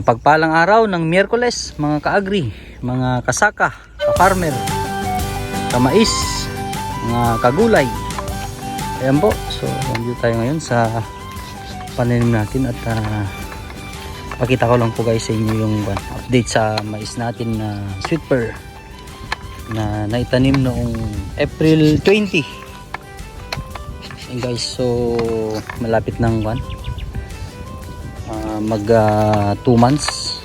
Mapagpalang araw ng Miyerkules, mga kaagri, mga kasaka, ka-farmer, kamais, mga kagulay. Ayan po, so nandito tayo ngayon sa pananim natin at ah, pakita ko lang po guys sa inyo yung ah, update sa mais natin na sweet pear na naitanim noong April 20. Ayan guys, so malapit ng one mag 2 months.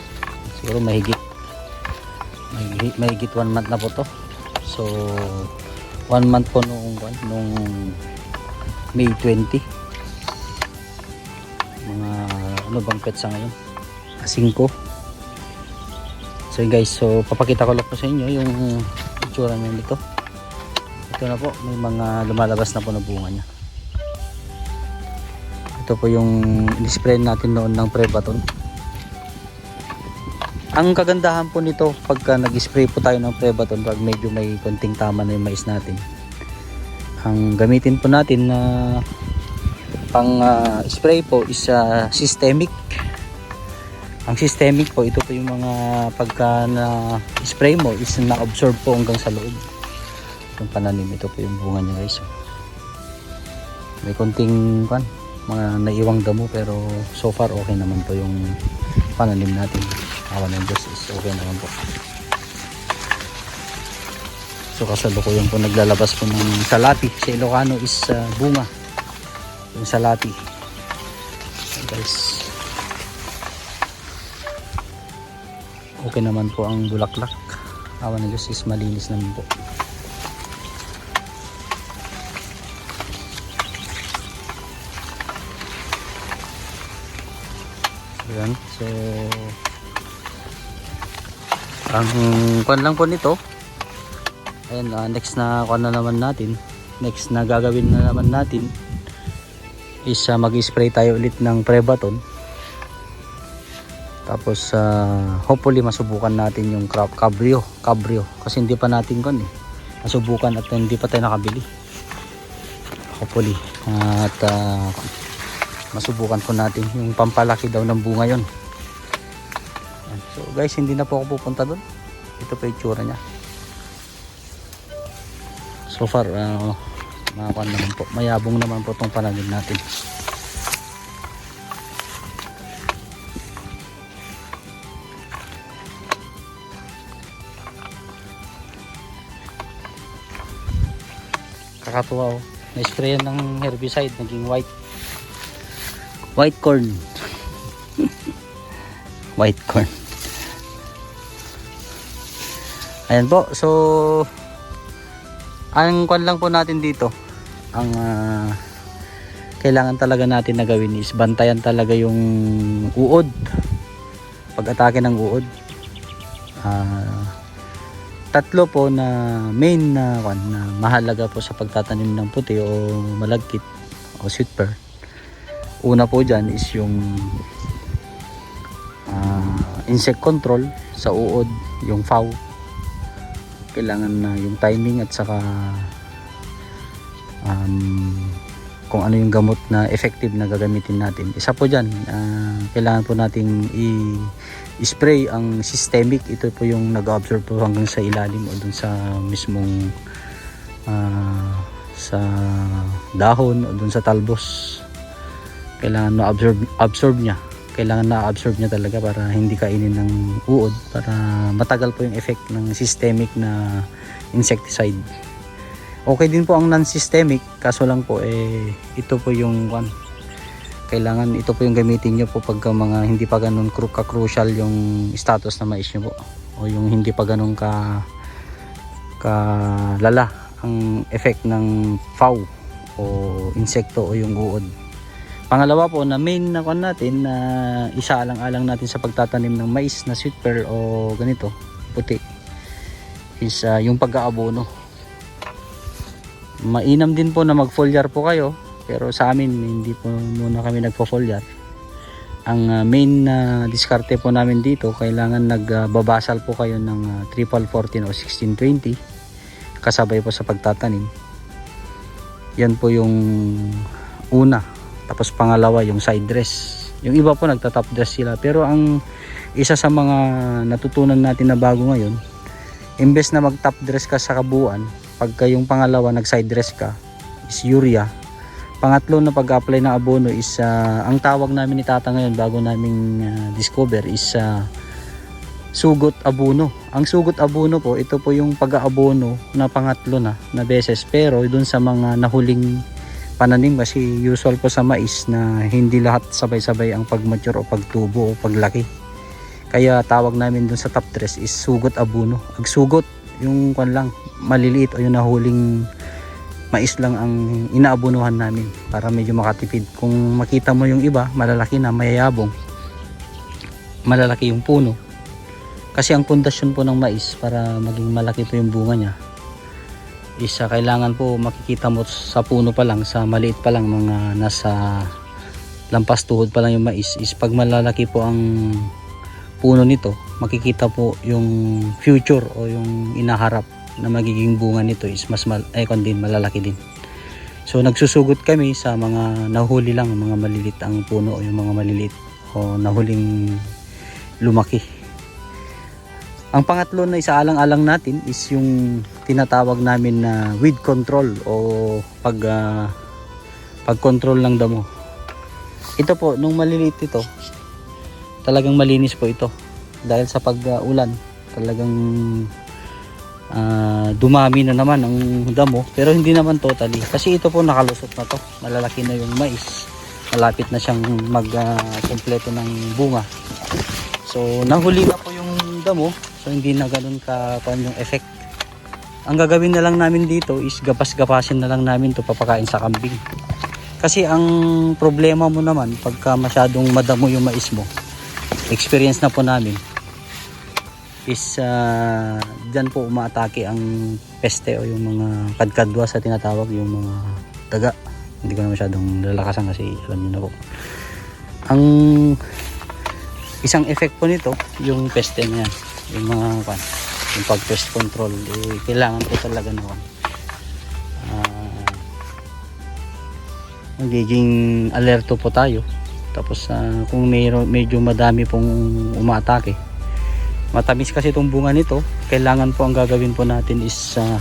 Siguro mahigit mahigit, mahigit 1 month na po to. So 1 month po nung nung May 20 mga ano bang petsa ngayon? 5 so guys so papakita ko lang po sa inyo yung itsura niya nito. Ito na po may mga lumalabas na po na bunga niya ito po yung in-spray natin noon ng Prebaton. Ang kagandahan po nito pagka nag-spray po tayo ng Prebaton pag medyo may konting tama na yung mais natin. Ang gamitin po natin na pang ah, spray po is ah, systemic. Ang systemic po ito po yung mga pagka na spray mo is na-absorb po hanggang sa loob. Yung pananim ito po yung bunga niya guys. May konting kan mga naiwang damo pero so far okay naman po yung pananim natin. Awan ng Diyos is okay naman po. So kasalukuyan po naglalabas po ng salati. Sa Ilocano is uh, bunga. Yung salati. So guys. Okay naman po ang bulaklak. Awan ng Diyos is malinis naman po So, ang kwan lang po nito, ayan, ah, next na kwan na naman natin, next na gagawin na naman natin, is ah, mag-spray tayo ulit ng Prebaton. Tapos, ah, hopefully masubukan natin yung crop cabrio, cabrio, kasi hindi pa natin kwan eh, masubukan at hindi pa tayo nakabili. Hopefully, at ah, masubukan po natin yung pampalaki daw ng bunga yon Yan. so guys hindi na po ako pupunta doon. Ito po yung tsura niya. So far uh, makakuan naman po. Mayabong naman po itong pananim natin. Kakatuwa oh. Na-sprayan ng herbicide naging white. White corn. White corn ayan po so ang kwan lang po natin dito ang ah, kailangan talaga natin na gawin is bantayan talaga yung uod. Pag atake ng uod. Ah, tatlo po na main na kwan na mahalaga po sa pagtatanim ng puti o malagkit o sweet pear. Una po dyan is yung ah, insect control sa uod yung FAW kailangan na yung timing at saka um, kung ano yung gamot na effective na gagamitin natin. Isa po dyan ah, kailangan po nating i- spray ang systemic. Ito po yung nag-absorb po hanggang sa ilalim o dun sa mismong ah, sa dahon o dun sa talbos. Kailangan na-absorb absorb niya kailangan na-absorb niya talaga para hindi kainin ng uod para matagal po yung effect ng systemic na insecticide. Okay din po ang non-systemic kaso lang po eh ito po yung one kailangan ito po yung gamitin nyo po pagka mga hindi pa ganun cru- ka-crucial yung status na mais nyo po o yung hindi pa ganun ka kalala ang effect ng FAW o insekto o yung uod Pangalawa po na main na kon natin na isaalang-alang natin sa pagtatanim ng mais na sweet pear o ganito, puti is ah, yung pag-aabono. Mainam din po na mag-foliar po kayo pero sa amin hindi po muna kami nagpo-foliar. Ang ah, main na diskarte po namin dito kailangan nagbabasal po kayo ng ah, triple 14 o 1620 kasabay po sa pagtatanim. Yan po yung una tapos pangalawa yung side dress. Yung iba po nagta-top dress sila pero ang isa sa mga natutunan natin na bago ngayon, imbes na mag top dress ka sa kabuuan, pagka yung pangalawa nag side dress ka, is urea. Pangatlo na pag-apply ng abono is ah, ang tawag namin ni Tata ngayon bago naming ah, discover is ah, sugot abono. Ang sugot abono po, ito po yung pag-aabono na pangatlo na na beses pero dun sa mga nahuling pananim kasi usual po sa mais na hindi lahat sabay-sabay ang pag-mature o pagtubo o paglaki. Kaya tawag namin dun sa top dress is sugot abono. Ang sugot yung kwan lang maliliit o yung nahuling mais lang ang inaabunuhan namin para medyo makatipid. Kung makita mo yung iba, malalaki na, mayayabong. Malalaki yung puno. Kasi ang pundasyon po ng mais para maging malaki po yung bunga niya isa kailangan po makikita mo sa puno pa lang sa maliit pa lang mga nasa lampas tuhod pa lang yung mais is pag malalaki po ang puno nito makikita po yung future o yung inaharap na magiging bunga nito is mas mal eh, din malalaki din. So nagsusugot kami sa mga nahuli lang mga malilit ang puno o yung mga maliliit o nahuling lumaki. Ang pangatlo na isaalang-alang natin is yung tinatawag namin na weed control o pag ah, pag-control ng damo. Ito po, nung maliliit ito, talagang malinis po ito. Dahil sa pag-ulan, talagang ah, dumami na naman ang damo. Pero hindi naman totally. Kasi ito po nakalusot na to. Malalaki na yung mais. Malapit na siyang mag-kompleto ng bunga. So, nahuli na po yung damo. So, hindi na ganun ka yung effect. Ang gagawin na lang namin dito is gapas-gapasin na lang namin to papakain sa kambing. Kasi ang problema mo naman pagka masyadong madamo yung mais mo, experience na po namin, is uh, dyan po umaatake ang peste o yung mga kadkadwa sa tinatawag, yung mga daga. Hindi ko na masyadong lalakasan kasi alam niyo na po. Ang isang effect po nito, yung peste na yan. Yung mga yung pag pest control, eh, kailangan po talaga naman. Ah, magiging alerto po tayo. Tapos ah, kung mayro, medyo madami pong umaatake, matamis kasi itong bunga nito, kailangan po ang gagawin po natin is ah,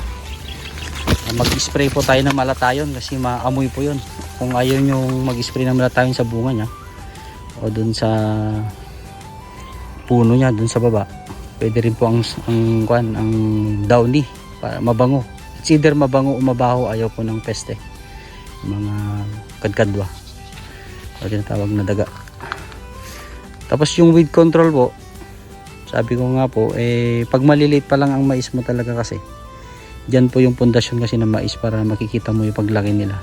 mag-spray po tayo ng malatayon kasi maamoy po yun. Kung ayaw nyo mag-spray ng malatayon sa bunga niya o dun sa puno niya dun sa baba, pwede rin po ang, ang, kwan, ang downy para mabango. It's either mabango o mabaho, ayaw po ng peste. Mga kadkadwa. O tinatawag na daga. Tapos yung weed control po, sabi ko nga po, eh, pag maliliit pa lang ang mais mo talaga kasi, Diyan po yung pundasyon kasi ng mais para makikita mo yung paglaki nila.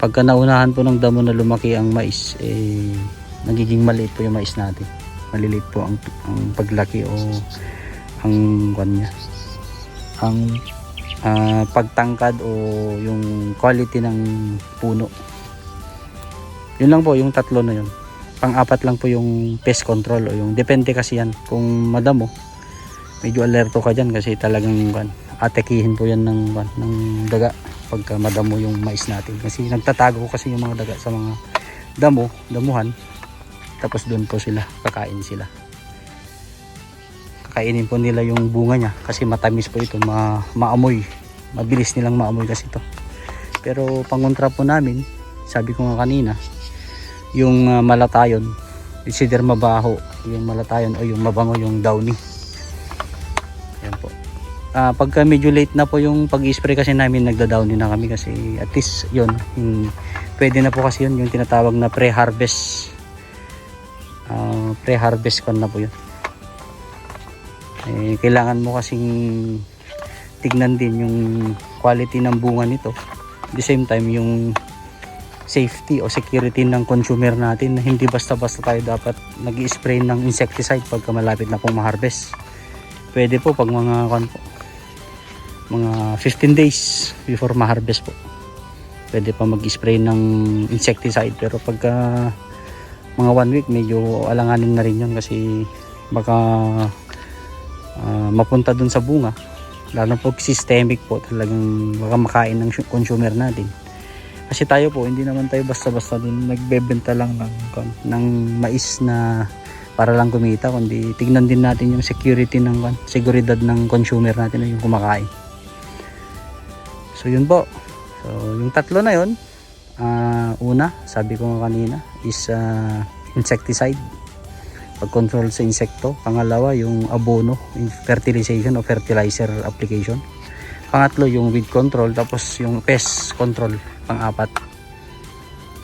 Pagka naunahan po ng damo na lumaki ang mais, eh, nagiging maliit po yung mais natin. Maliliit po ang, ang paglaki o ang kwan niya. Ang ah, pagtangkad o yung quality ng puno. Yun lang po, yung tatlo na yun. Pang-apat lang po yung pest control o yung depende kasi yan. Kung madamo, medyo alerto ka dyan kasi talagang kwan, atekihin po yan ng, kwan, ng daga pagka madamo yung mais natin. Kasi nagtatago kasi yung mga daga sa mga damo, damuhan. Tapos doon po sila, kakain sila. Kakainin po nila yung bunga niya kasi matamis po ito, ma maamoy. Mabilis nilang maamoy kasi ito. Pero pangontra po namin, sabi ko nga kanina, yung ah, malatayon, either mabaho, yung malatayon o yung mabango yung downy. Yan po. Ah, pagka medyo late na po yung pag-spray kasi namin nagda-down din na kami kasi at least yun, yung, pwede na po kasi yun yung tinatawag na pre-harvest Pre-harvest kon na po yun. Eh, kailangan mo kasing tignan din yung quality ng bunga nito. At the same time yung safety o security ng consumer natin na hindi basta-basta tayo dapat nag spray ng insecticide pagka malapit na pong ma-harvest. Pwede po pag mga kwan po, mga 15 days before ma-harvest po. Pwede pa mag-spray ng insecticide pero pagka mga one week medyo alanganin na rin yun kasi baka ah, mapunta dun sa bunga lalo po systemic po talagang baka makain ng su- consumer natin kasi tayo po hindi naman tayo basta-basta din nagbebenta lang ng, ng mais na para lang kumita kundi tignan din natin yung security ng seguridad ng consumer natin yung kumakain. So yun po. So yung tatlo na yun, ah, una, sabi ko nga kanina, is ah, insecticide. Pag-control sa insekto. Pangalawa, yung abono, fertilization o fertilizer application. Pangatlo, yung weed control. Tapos yung pest control, pang-apat.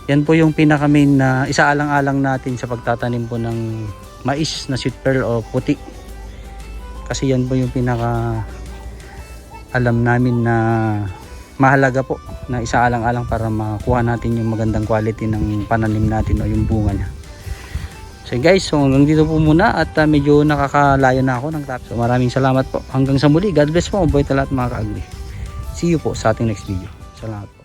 Yan po yung pinaka main na isaalang-alang natin sa pagtatanim po ng mais na sweet pearl o puti. Kasi yan po yung pinaka alam namin na mahalaga po na isaalang-alang para makuha natin yung magandang quality ng pananim natin o yung bunga niya. So guys, so hanggang dito po muna at uh, medyo nakakalayo na ako ng top. So maraming salamat po. Hanggang sa muli. God bless po. Mabuhay lahat mga ka-agri. See you po sa ating next video. Salamat.